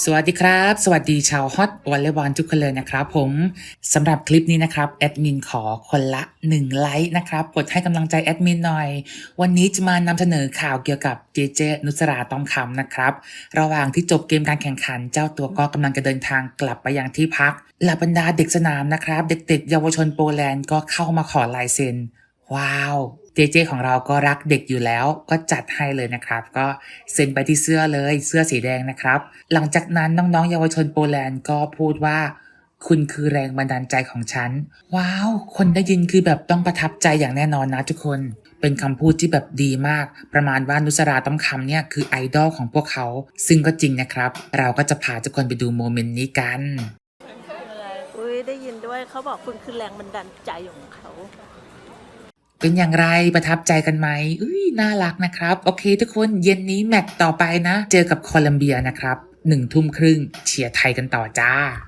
สวัสดีครับ สวัสดีชาวฮอตวอลเลย์บอลทุกคนเลยนะครับผมสำหรับคลิปนี้นะครับแอดมินขอคนละ 1 ไลค์นะครับกดให้กำลังใจแอดมินหน่อย วันนี้จะมานำเสนอข่าวเกี่ยวกับเจเจนุสราต้องคำนะครับ ระหว่างที่จบเกมการแข่งขัน เจ้าตัวก็กำลังจะเดินทางกลับไปยังที่พักหล่าบรรดาเด็กสนามนะครับ เด็กๆ เยาวชนโปแลนด์ก็เข้ามาขอลายเซ็น ว้าวเจเจของเราก็รักเด็กอยู่แล้วก็จัดให้เลยนะครับ ก็เซ็นไปที่เสื้อเลยเสื้อสีแดงนะครับ หลังจากนั้นน้องๆ เยาวชนโปแลนด์ก็พูดว่า คุณคือแรงบันดาลใจของฉัน ว้าว คนได้ยินคือแบบต้องประทับใจอย่างแน่นอนนะทุกคน เป็นคำพูดที่แบบดีมาก ประมาณว่านุสราต้องคำเนี่ยคือไอดอลของพวกเขา ซึ่งก็จริงนะครับ เราก็จะพาทุกคนไปดูโมเมนต์นี้กันอุ้ยได้ยินด้วยเขาบอกคุณคือแรงบันดาลใจของเขา เป็นอย่างไรประทับใจกันไหมอุ้ยน่ารักนะครับ โอเคทุกคนเย็นนี้แมตต์ต่อไปนะ เจอกับโคลัมเบียนะครับหนึ่งทุ่มครึ่งเชียร์ไทยกันต่อจ้า